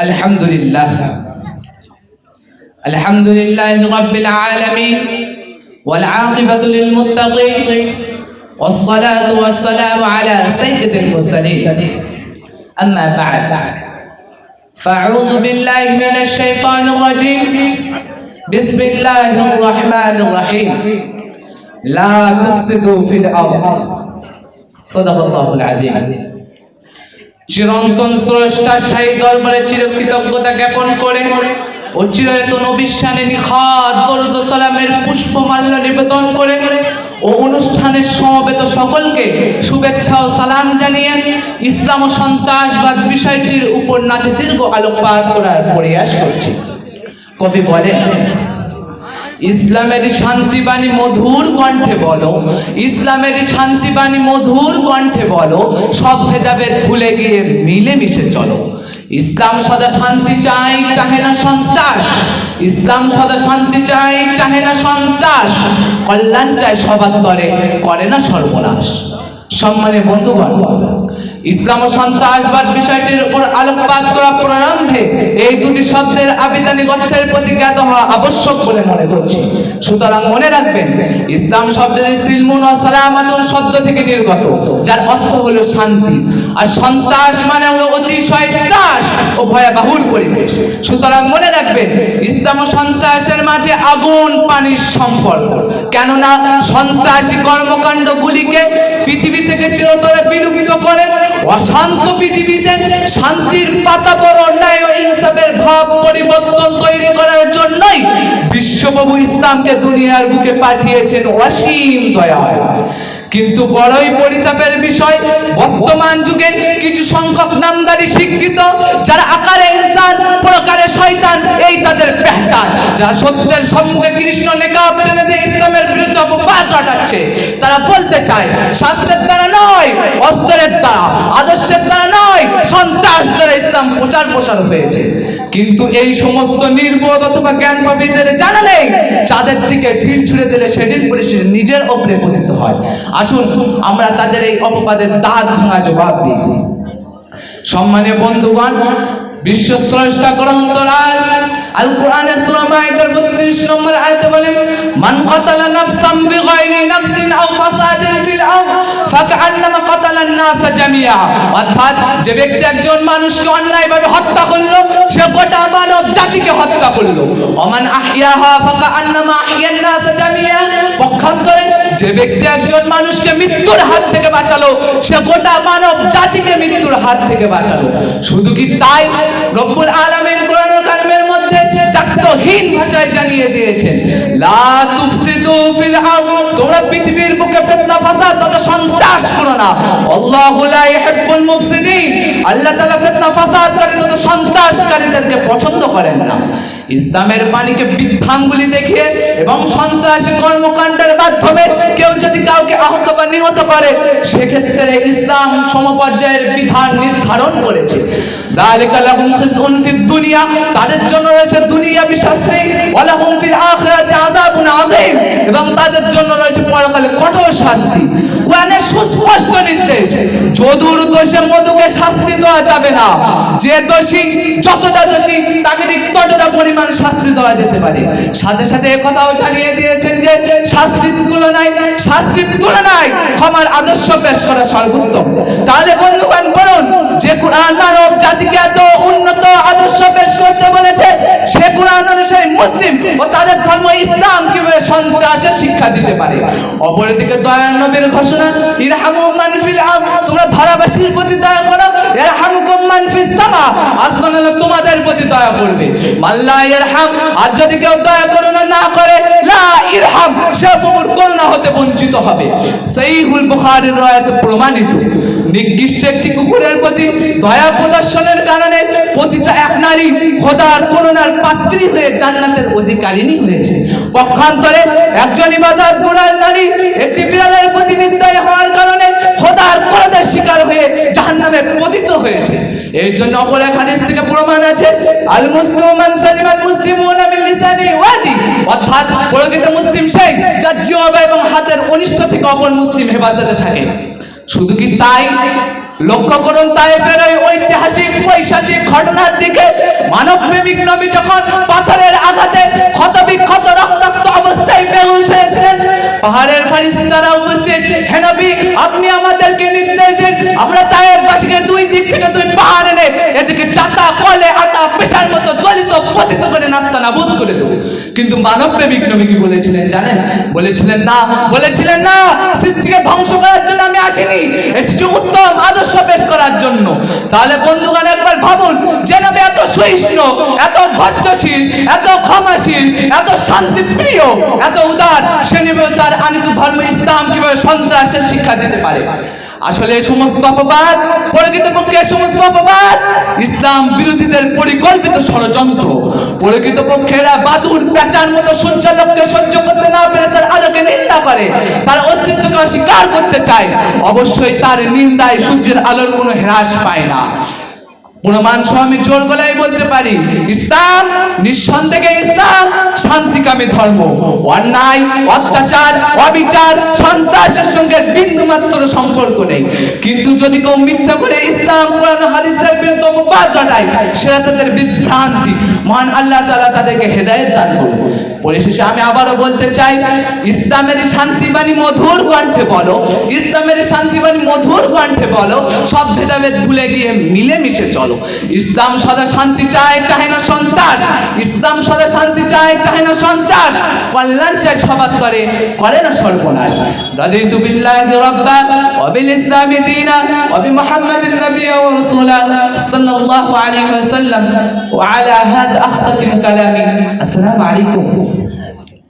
الحمد لله الحمد لله رب العالمين والعاقبة للمتقين والصلاة والسلام على سيد المرسلين. أما بعد فأعوذ بالله من الشيطان الرجيم. بسم الله الرحمن الرحيم. لا تفسدوا في الأرض. صدق الله العظيم. চিরন্তন স্রষ্টা শাহী দরবারে চিরকৃতজ্ঞতা জ্ঞাপন করে ও চিরয়তন অবিশ্বানে নিখাত দরুদ সালামের পুষ্পমাল্য নিবেদন করে ও অনুষ্ঠানের সমবেত সকলকে শুভেচ্ছা ও সালাম জানিয়ে ইসলাম ও সন্ত্রাসবাদ বিষয়টির উপর নাতি দীর্ঘ আলোকপাত করার প্রয়াস করছি। কবি বলেন ইসলামের শান্তিবাণী মধুর কণ্ঠে বলো। ইসলামের শান্তিবাণী মধুর কণ্ঠে বলো। সব ভেদাভেদ ভুলে গিয়ে মিলে মিশে চলো। ইসলাম সদা শান্তি চাই, চাহে না সন্ত্রাস। ইসলাম সদা শান্তি চাই, চাহে না সন্ত্রাস। কল্যাণ চায় সবার তরে, করে না সর্বনাশ। সম্মানে বন্ধুগণ ইসলাম ও সন্ত্রাসবাদ বিষয়টির উপর আলোকপাত করা প্রারম্ভে এই দুটি শব্দের আবিধানিক অর্থের প্রতি জ্ঞাত হওয়া আবশ্যক বলে মনে করছি। সুতরাং মনে রাখবেন, ইসলাম শব্দের সিলমুন ও সালামাতুন শব্দ থেকে নির্গত, যার অর্থ হলো শান্তি। আর সন্ত্রাস মানে হলো অতিশয় ত্রাস ও ভয়াবহুর পরিবেশ। সুতরাং মনে রাখবেন, ইসলাম ও সন্ত্রাসের মাঝে আগুন, পানির সম্পর্ক। কেননা সন্ত্রাসী কর্মকাণ্ডগুলিকে পৃথিবী থেকে চিরতরে বিলুপ্ত করে অশান্ত পৃথিবীতে শান্তির পাতাপর অন্যায় ও ইনসাফের ভাব পরিবর্তন তৈরি করার জন্যই বিশ্বপ্রভু ইসলামকে দুনিয়ার বুকে পাঠিয়েছেন অসীম দয়া কিন্তু বড়ই পরিতাপের বিষয়, বর্তমান যুগে কিছু সংখ্যক নামদারি শিক্ষিত, যারা আকারে ইনসান প্রকারে শয়তান, এই তাদের পেহচান। যারা সত্যের সম্মুখে কৃষ্ণ নেকাব টেনে দিয়ে ইসলামের বিরুদ্ধে অপবাদ রটাচ্ছে তারা বলতে চায়, শাস্ত্রের দ্বারা নয়, অস্ত্রের দ্বারা, আদর্শের দ্বারা নয়, সন্ত্রাস দ্বারা ইসলাম প্রচার প্রসার হয়েছে। কিন্তু এই সমস্ত নির্বোধ অথবা জ্ঞান পাপীদের জানা নেই, যাদের দিকে ঢিল ছুড়ে দিলে সেদিন পরিস্থিতি নিজের ওপরে পতিত হয়। আসুন, আমরা তাদের এই অপবাদের দাঁত ভাঙা জবাব দিই। সম্মানীয় বন্ধুগণ বিশ্ব স্রষ্টা গ্রন্থরাজ আল কোরআনের সূরা মাইদার 32 নম্বর আয়াতে বলেন মান কাতালা নাফসাম বিগাইরি নাফসিন আও ফাসাদিন ফিল আরদ জামিয়া। অর্থাৎ যে ব্যক্তি একজন মানুষকে অন্যায়ভাবে হত্যা করল, সে গোটা মানব জাতিকে হত্যা করল। ওমান আহিয়াহা ফাকান্নামা আহিয়ান নাস জামিয়া। পক্ষান্তরে যে ব্যক্তি একজন মানুষকে মৃত্যুর হাত থেকে বাঁচালো, সে গোটা মানব জাতিকে মৃত্যুর হাত থেকে বাঁচালো। শুধু কি তাই? রব্বুল আলামিন কোরআন কারিমের মধ্যে দায়িত্বহীন ভাষায় জানিয়ে দিয়েছেন, লা তুফসিদু ফিল আরদ তোমরা পৃথিবীর বুকে ফিতনা, ফাসাদ তথা সন্ত্রাস করো না আল্লাহু লা ইহিব্বুল মুফসিদিন আল্লাহ তাআলা ফিতনা, ফাসাদকারী তথা সন্ত্রাসকারীদেরকে পছন্দ করেন না ইসলামের বাণীকে বৃদ্ধাঙ্গুলি দেখিয়ে এবং সন্ত্রাসী কর্মকাণ্ডের মাধ্যমে কেউ যদি কাউকে আহত বা নিহত করে, সেক্ষেত্রে ইসলাম সমপর্যায়ের বিধান নির্ধারণ করেছে। দুনিয়া, তাদের জন্য রয়েছে দুনিয়া শাস্তি এবং তাদের জন্য রয়েছে পরকালে কঠোর শাস্তি। কোরআনের সুস্পষ্ট নির্দেশ যদুর দোষে মধুকে শাস্তি দেওয়া যাবে না। যে দোষী, যতটা দোষী, তাকে ঠিক ততটা পরিমাণ শাস্তি দেওয়া যেতে পারে। সাথে সাথে কথাও জানিয়ে দিয়েছেন শাস্তির তুলনায় শাস্তির তুলনায় ক্ষমার আদর্শ পেশ করা সর্বোত্তম। তাহলে বন্ধুগণ, বলুন, যে কোরআন মানব জাতিকে এত উন্নত আদর্শ পেশ করতে বলেছে, সে কোরআন অনুসারে মুসলিম ও তাদের ধর্ম ইসলাম কীভাবে সন্ত্রাসের শিক্ষা দিতে পারে? অপরদিকে দয়া নবীর ঘোষণা, ইরহামু মান ফিল আরদ তোমরা ধারাবাসীর প্রতি দয়া করো, ইরহামুকুম মান ফিস সামা আসমান আল্লাহ তোমাদের প্রতি দয়া করবে। মাল্লা ইরহাম আর যদি কেউ দয়া করুণা না করে, লা ইরহাম সে প্রভুর করুণা হতে বঞ্চিত হবে। সেই হুল বুখারের রয়াতে প্রমাণিত। নির্দিষ্ট একটি কুকুরের প্রতি দয়া প্রদর্শনের কারণে পতিত এক নারী খোদার করুণার পাত্রী হয়ে জান্নাতের অধিকারিণী হয়েছে। পক্ষান্তরে একজন ইবাদত গুণার নারী একটি বিড়ালের প্রতি নির্দয় হওয়ার কারণে খোদার করদের শিকার হয়ে জাহান্নামে পতিত হয়েছে। এই জন্য অপর এক হাদিস থেকে প্রমাণ আছে আল মুসলিম মান সালিম আল মুসলিমুনা মিন লিসানি ওয়াদি। অর্থাৎ প্রকৃত মুসলিম সেই যার জিহ্বা এবং হাতের অনিষ্ট থেকে অপর মুসলিম হেফাজতে থাকে। শুধু কি তাই? লক্ষ্য করুন তাইফের ওই ঐতিহাসিক পৈশাচিক ঘটনার দিকে। মানব প্রেমিক নবী যখন পাথরের আঘাতে ক্ষত বিক্ষত রক্তাক্ত অবস্থায় বেহুশ হয়েছিলেন, পাহাড়ের ফারিস্তারা উপস্থিত, হে নবী, আপনি আমাদেরকে নির্দেশ দিন, আমরা তাইফবাসীকে দুই দিক থেকে দুই পাহাড় এনে এদিকে চাতা কলে আটা, পেশার মতো দলিত পতিত করে নাস্তা নাবুদ করে দেবো। কিন্তু মানব প্রেমিক নবী কি বলেছিলেন জানেন? বলেছিলেন না বলেছিলেন না, সৃষ্টিকে ধ্বংস করার জন্য আমি আসিনি। এসেছি উত্তম আদর্শ পেশ করার জন্য। তাহলে বন্ধুগণ একবার ভাবুন, যে নবী এত সহিষ্ণু, এত ধৈর্যশীল, এত ক্ষমাশীল, এত শান্তিপ্রিয়, এত উদার, সে নেবে তার আনিত ধর্ম ইসলাম কীভাবে সন্ত্রাসের শিক্ষা দিতে পারে? আসলে এই সমস্ত অপবাদ প্রকৃতপক্ষে এই সমস্ত অপবাদ, ইসলাম বিরোধীদের পরিকল্পিত ষড়যন্ত্র। প্রকৃতপক্ষে এরা বাদুর পেঁচার মতো সূর্যালোককে সহ্য করতে না পেরে তার আলোকে নিন্দা করে, তার অস্তিত্বকে অস্বীকার করতে চায়। অবশ্যই তার নিন্দায় সূর্যের আলোর কোনো হ্রাস পায় না। প্রমাণ সহ আমি জোর গলায় বলতে পারি ইসলাম নিঃসন্দেহে ইসলাম শান্তিকামী ধর্ম। অন্যায়, অত্যাচার, অবিচার, সন্ত্রাসের সঙ্গে বিন্দু মাত্র সম্পর্ক নেই। কিন্তু যদি কেউ মিথ্যা করে ইসলাম কোরআন, হাদিসের বিরুদ্ধে অপবাদ ঘটায়, সেটা তাদের বিভ্রান্তি। মহান আল্লাহ তাআলা তাদেরকে হেদায়েত দান করুন। পরিশেষে আমি আবারও বলতে চাই, ইসলামের শান্তিবাণী মধুর কণ্ঠে বলো, ইসলামের শান্তিবাণী মধুর কণ্ঠে বলো, সব ভেদাভেদ ভুলে গিয়ে মিলেমিশে চলো। ইসলাম সদা শান্তি চায় চায় না সন্ত্রাস। ইসলাম সদা শান্তি চায় চায় না সন্ত্রাস। কল্যাণ চায়, সবার তরে করে না সর্বনাশ। রাদিতু বিল্লাহি রাব্বা ওয়া বিল ইসলামি দীনা ওয়া বি মুহাম্মাদিন নাবিয়্যা ওয়া রাসূলা সাল্লাল্লাহু আলাইহি ওয়া সাল্লাম ওয়া আলা হাদা আখতাতিম কালামি। আসসালামু আলাইকুম।